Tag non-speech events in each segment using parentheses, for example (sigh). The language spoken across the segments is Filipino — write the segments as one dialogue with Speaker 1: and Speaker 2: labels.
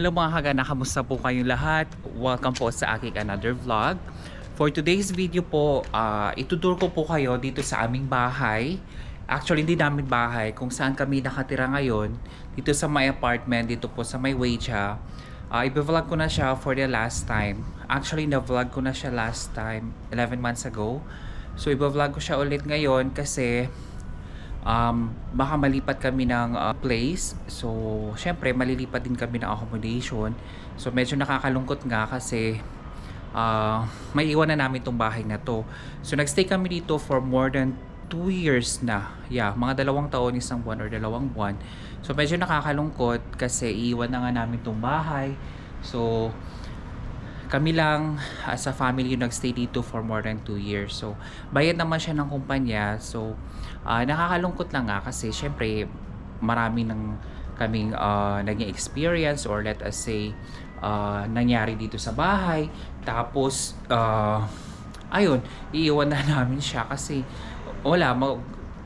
Speaker 1: Hello mga kagana, kamusta po kayong lahat? Welcome po sa aking another vlog. For today's video po, uh, itutur ko po kayo dito sa aming bahay. Actually, hindi namin bahay. Kung saan kami nakatira ngayon. Dito sa my apartment, dito po sa my Weija. Uh, i-vlog ko na siya for the last time. Actually, na-vlog ko na siya last time, 11 months ago. So, i-vlog ko siya ulit ngayon kasi um, baka malipat kami ng uh, place. So, syempre, malilipat din kami ng accommodation. So, medyo nakakalungkot nga kasi uh, may iwan na namin tong bahay na to. So, nagstay kami dito for more than 2 years na. Yeah, mga dalawang taon, isang buwan or dalawang buwan. So, medyo nakakalungkot kasi iiwan na nga namin tong bahay. So, kami lang as a family yung nagstay dito for more than 2 years. So, bayad naman siya ng kumpanya. So, ah, nakakalungkot lang nga kasi syempre marami ng kaming ah, naging experience or let us say ah, nangyari dito sa bahay. Tapos, ah, ayun, iiwan na (laughs) namin siya kasi wala, mag,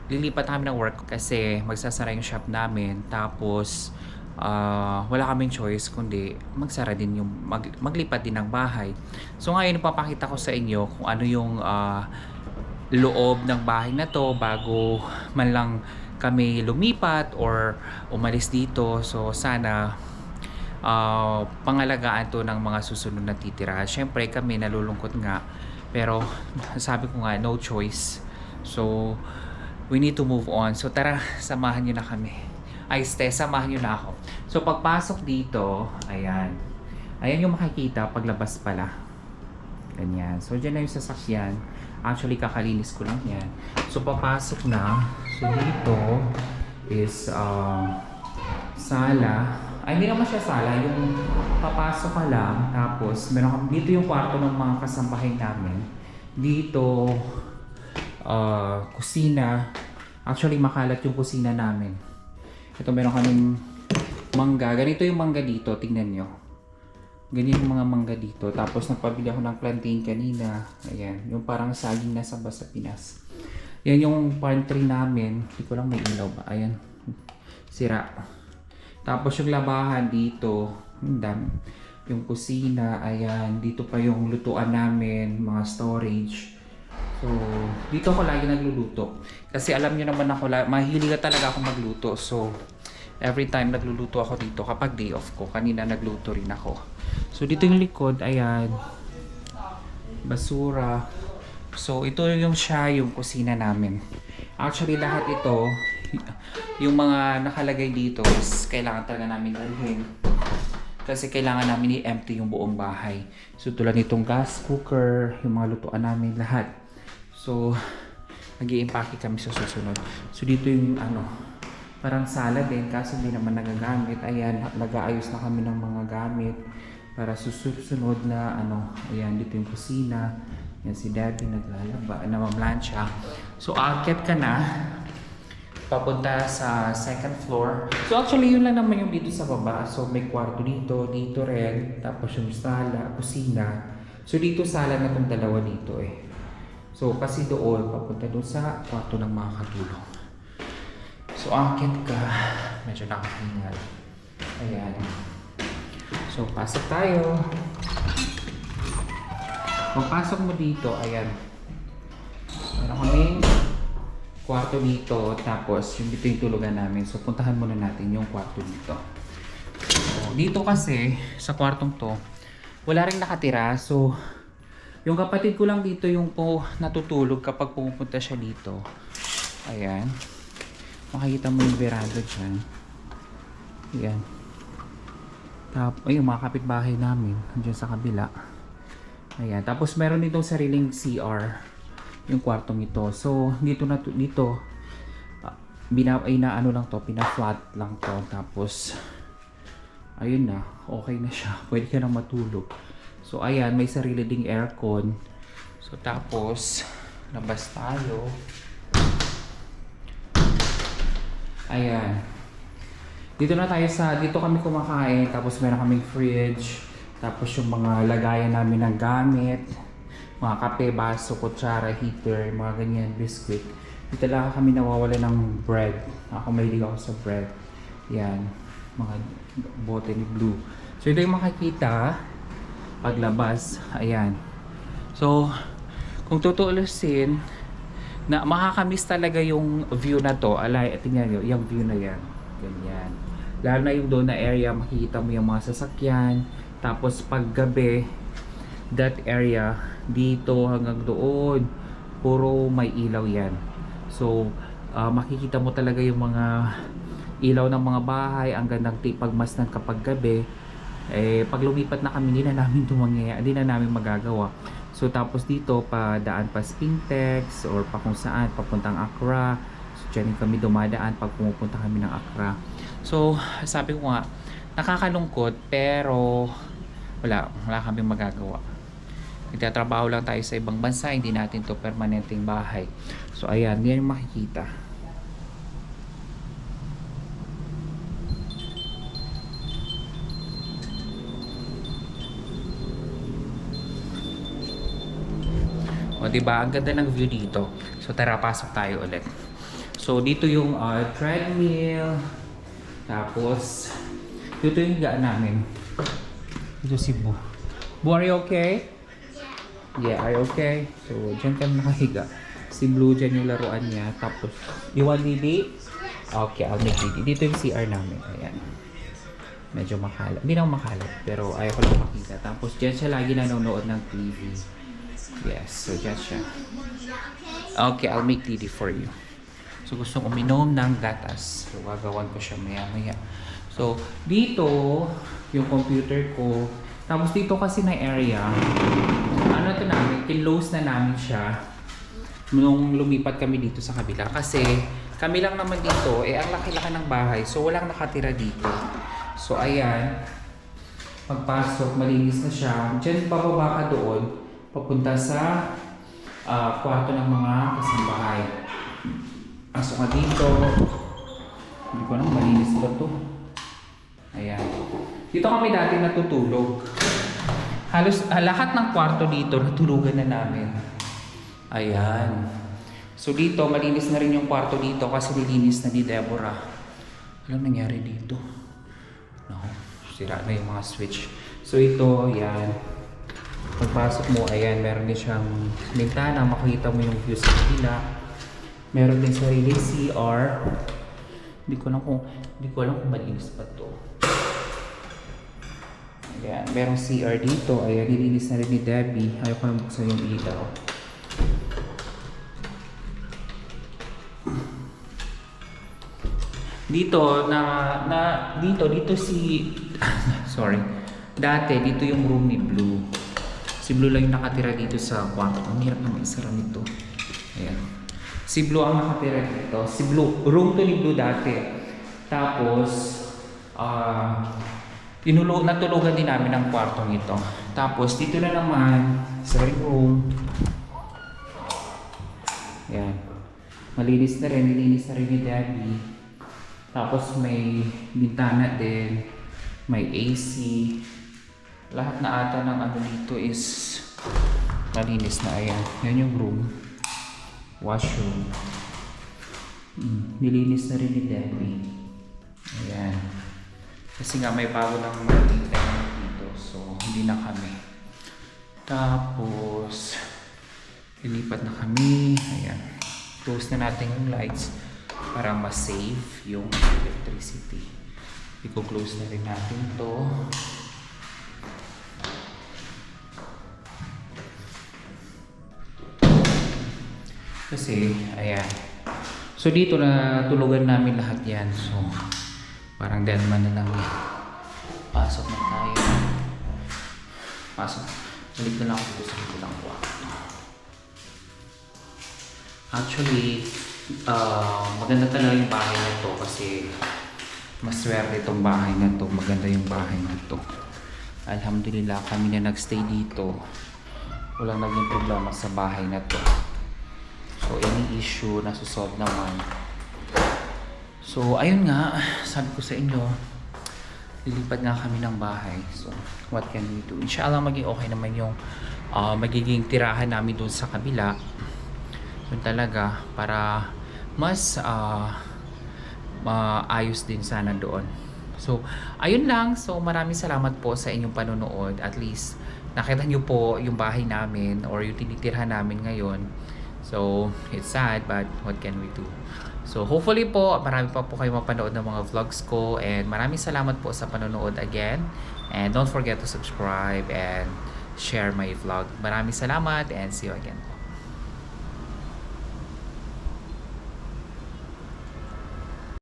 Speaker 1: lilipat namin ng work kasi magsasara yung shop namin. Tapos, ah, wala kaming choice kundi magsara din yung mag, maglipat din ng bahay. So ngayon ipapakita ko sa inyo kung ano yung ah, loob ng bahay na to bago man lang kami lumipat or umalis dito. So sana ah, pangalagaan to ng mga susunod na titira. Siyempre kami nalulungkot nga pero sabi ko nga no choice. So we need to move on. So tara, samahan niyo na kami. Ay, ste, samahan niyo na ako. So pagpasok dito, ayan. Ayan yung makikita paglabas pala. Ganyan. So dyan na yung sasakyan. Actually, kakalinis ko lang yan. So papasok na. So dito is uh, sala. Ay, hindi naman siya sala. Yung papasok ka lang. Tapos, meron kami, dito yung kwarto ng mga kasambahay namin. Dito, uh, kusina. Actually, makalat yung kusina namin. Ito, meron kaming mangga. Ganito yung mangga dito. Tingnan nyo. Ganyan yung mga mangga dito. Tapos, nagpabili ako ng plantain kanina. Ayan. Yung parang saging nasa basa Pinas. Yan yung pantry namin. Hindi ko lang may ilaw ba. Ayan. Sira. Tapos yung labahan dito. Ang dami. Yung kusina. Ayan. Dito pa yung lutuan namin. Mga storage. So, dito ako lagi nagluluto. Kasi alam niyo naman ako, mahilig talaga ako magluto. So, every time nagluluto ako dito kapag day off ko. Kanina nagluto rin ako. So, dito yung likod, ayan. Basura. So, ito yung siya, yung kusina namin. Actually, lahat ito, yung mga nakalagay dito is kailangan talaga namin dalhin. Kasi kailangan namin i-empty yung buong bahay. So, tulad nitong gas cooker, yung mga lutuan namin, lahat. So, nag impake kami sa susunod. So, dito yung ano, parang sala din, kaso hindi naman nagagamit. Ayan, nag-aayos na kami ng mga gamit para susunod na ano, ayan, dito yung kusina. Yan si Daddy naglalaba, namamlansya. So, aakyat ka na papunta sa second floor. So actually yun lang naman yung dito sa baba. So may kwarto dito, dito rin, tapos yung sala, kusina. So dito sala na tong dalawa dito eh. So kasi doon, papunta doon sa kwarto ng mga katulong. So akit ka, medyo nakakahingal. Ayan. So pasok tayo. Pagpasok mo dito, ayan. Meron kaming kwarto dito, tapos yung dito yung tulugan namin. So, puntahan muna natin yung kwarto dito. So, dito kasi, sa kwartong to, wala rin nakatira. So, yung kapatid ko lang dito yung po natutulog kapag pumupunta siya dito. Ayan. Makikita mo yung veranda dyan. Ayan. Tap, ay, yung mga kapitbahay namin, dyan sa kabila. Ayan. Tapos meron ditong sariling CR yung kwartong ito. So, dito na to- dito bina ay na ano lang to, pina-flat lang to. Tapos ayun na, okay na siya. (laughs) Pwede ka na matulog. So, ayan, may sarili ding aircon. So, tapos labas tayo. Ayan. Dito na tayo sa, dito kami kumakain, tapos meron kaming fridge, tapos yung mga lagayan namin ng gamit, mga kape, baso, kutsara, heater, mga ganyan, biscuit. Dito lang kami nawawala ng bread. Ako mahilig ako sa bread. Yan, mga bote ni Blue. So ito yung makikita paglabas. Ayan. So, kung tutuusin, na makakamiss talaga yung view na to. Alay, tingnan nyo, yung view na yan. Ganyan. Lalo na yung doon na area, makikita mo yung mga sasakyan. Tapos pag gabi, that area, dito hanggang doon, puro may ilaw yan. So, ah, makikita mo talaga yung mga ilaw ng mga bahay, ang gandang ti- pagmasdan kapag gabi. Eh, pag lumipat na kami, hindi na namin ito hindi na namin magagawa. So, tapos dito, pa daan pa Spintex or pa kung saan, papuntang Accra. So, dyan kami dumadaan pag pumupunta kami ng Accra. So, sabi ko nga, nakakalungkot, pero wala, wala kaming magagawa. Nagtatrabaho lang tayo sa ibang bansa, hindi natin to permanenteng bahay. So, ayan, yan yung makikita. O, di ba? Ang ganda ng view dito. So, tara, pasok tayo ulit. So, dito yung uh, treadmill. Tapos, dito yung higaan namin. Dito si Bu. Bu, are you okay? Yeah, are you okay? So, dyan kami nakahiga. Si Blue dyan yung laruan niya. Tapos, you want Didi? Okay, I'll make Didi. Dito yung CR namin. Ayan. Medyo makalat. Hindi naman makalat. Pero ayaw ko lang makita. Tapos, dyan siya lagi nanonood ng TV. Yes, so dyan siya. Okay, I'll make Didi for you. So, gusto kong uminom ng gatas. So, gagawan ko siya maya-maya. So, dito, yung computer ko. Tapos, dito kasi na area, ano to namin, kinlose na namin siya nung lumipat kami dito sa kabila. Kasi, kami lang naman dito, eh, ang laki-laki ng bahay. So, walang nakatira dito. So, ayan. Pagpasok, malinis na siya. Diyan, bababa ka doon, papunta sa ah, kwarto ng mga kasambahay. Pasok ka dito. Hindi ko alam, malinis ba to? Ayan. Dito kami dati natutulog. Halos ah, lahat ng kwarto dito natulugan na namin. Ayan. So dito, malinis na rin yung kwarto dito kasi nilinis na ni Deborah. Alam nangyari dito? No, sira na yung mga switch. So ito, yan. Pagpasok mo, ayan, meron din siyang bintana. Makikita mo yung view sa kabila. Meron din sarili CR. Hindi ko alam kung, hindi ko alam kung malinis pa to. Ayan, merong CR dito. Ayan, nilinis na rin ni Debbie. Ayaw ko lang buksan yung ilaw. Dito, na, na, dito, dito si, (laughs) sorry. Dati, dito yung room ni Blue. Si Blue lang nakatira dito sa kwarto. Ang hirap naman isara nito. Ayan. Si Blue ang nakatira dito. Si Blue, room to ni Blue dati. Tapos, ah, tinulo, natulugan din namin ang kwartong ito. Tapos, dito na naman, sa room. Ayan. Malinis na rin, nilinis na rin ni Daddy. Tapos may bintana din, may AC. Lahat na ata ng ano dito is malinis na. Ayan, yan yung room. Washroom. Mm, nilinis na rin ni Debbie. Ayan. Kasi nga may bago ng mga dito. So, hindi na kami. Tapos, lilipat na kami. Ayan. Close na natin yung lights para ma-save yung electricity. I-close na rin natin to. Kasi, ayan. So, dito na tulugan namin lahat yan. So, parang dead man na lang. eh. Pasok na tayo. Pasok. Balik na lang ako dito sa kabilang kwarto. Actually, ah, maganda talaga yung bahay na to kasi maswerte itong bahay na to. Maganda yung bahay na to. Alhamdulillah, kami na nagstay dito. Walang naging problema sa bahay na to. So, any issue, nasusolve naman. So, ayun nga, sabi ko sa inyo, lilipat nga kami ng bahay. So, what can we do? Inshallah, maging okay naman yung ah, magiging tirahan namin doon sa kabila. Yun talaga, para mas ah, maayos din sana doon. So, ayun lang. So, maraming salamat po sa inyong panonood. At least, nakita nyo po yung bahay namin or yung tinitirhan namin ngayon. So, it's sad but what can we do? So, hopefully po, marami pa po kayo mapanood ng mga vlogs ko. And maraming salamat po sa panonood again. And don't forget to subscribe and share my vlog. Maraming salamat and see you again.